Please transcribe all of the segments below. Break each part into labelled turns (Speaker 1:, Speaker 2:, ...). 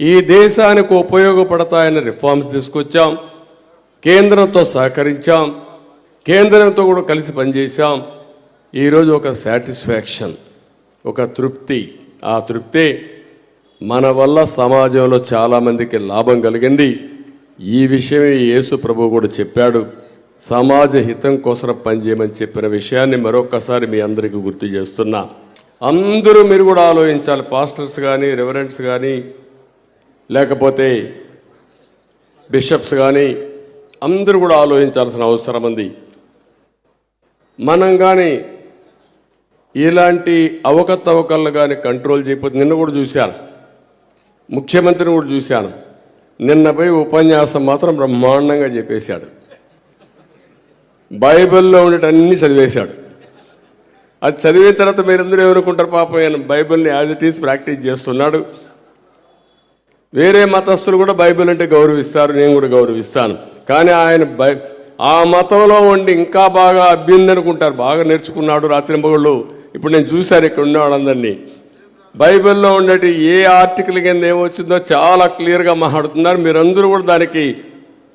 Speaker 1: ఈ దేశానికి ఉపయోగపడతాయని రిఫార్మ్స్ తీసుకొచ్చాం. కేంద్రంతో సహకరించాం. కేంద్రంతో కూడా కలిసి పనిచేశాం. ఈరోజు ఒక సాటిస్ఫాక్షన్ ఒక తృప్తి. ఆ తృప్తి మన వల్ల సమాజంలో చాలామందికి లాభం కలిగింది. ఈ విషయం యేసు ప్రభు కూడా చెప్పాడు. సమాజ హితం కోసం పనిచేయమని చెప్పిన విషయాన్ని మరొకసారి మీ అందరికీ గుర్తు చేస్తున్నా. అందరూ మీరు కూడా ఆలోచించాలి. పాస్టర్స్ కానీ రెవరెంట్స్ కానీ లేకపోతే బిషప్స్ కానీ అందరూ కూడా ఆలోచించాల్సిన అవసరం ఉంది. మనం కానీ ఇలాంటి అవకతవకలు కానీ కంట్రోల్ చేయకపోతే నిన్న కూడా చూశాను. ముఖ్యమంత్రిని కూడా చూశాను. నిన్నపై ఉపన్యాసం మాత్రం బ్రహ్మాండంగా చెప్పేశాడు. బైబిల్లో ఉండేటన్ని చదివేశాడు. అది చదివిన తర్వాత మీరందరూ ఏమనుకుంటారు పాపం ఆయన బైబిల్ని యాజ్ ఇట్ ఈస్ ప్రాక్టీస్ చేస్తున్నాడు. వేరే మతస్థులు కూడా బైబిల్ అంటే గౌరవిస్తారు నేను కూడా గౌరవిస్తాను. కానీ ఆయన బై ఆ మతంలో ఉండి ఇంకా బాగా అభ్యుంది అనుకుంటారు బాగా నేర్చుకున్నాడు రాత్రి ఇప్పుడు నేను చూశాను ఇక్కడ ఉన్న వాళ్ళందరినీ. బైబిల్లో ఉండేటి ఏ ఆర్టికల్ కింద ఏమొచ్చిందో చాలా క్లియర్గా మాట్లాడుతున్నారు. మీరందరూ కూడా దానికి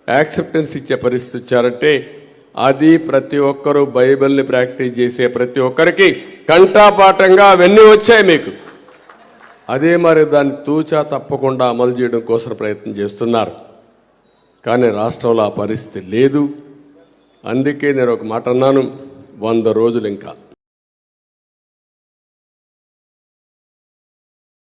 Speaker 1: యాక్సెప్టెన్స్ ఇచ్చే పరిస్థితి వచ్చారంటే అది ప్రతి ఒక్కరూ బైబిల్ని ప్రాక్టీస్ చేసే ప్రతి ఒక్కరికి కంఠాపాఠంగా అవన్నీ వచ్చాయి మీకు. అదే మరి దాన్ని తూచా తప్పకుండా అమలు చేయడం కోసం ప్రయత్నం చేస్తున్నారు. కానీ రాష్ట్రంలో ఆ పరిస్థితి లేదు. అందుకే నేను ఒక మాట అన్నాను వంద రోజులు ఇంకా.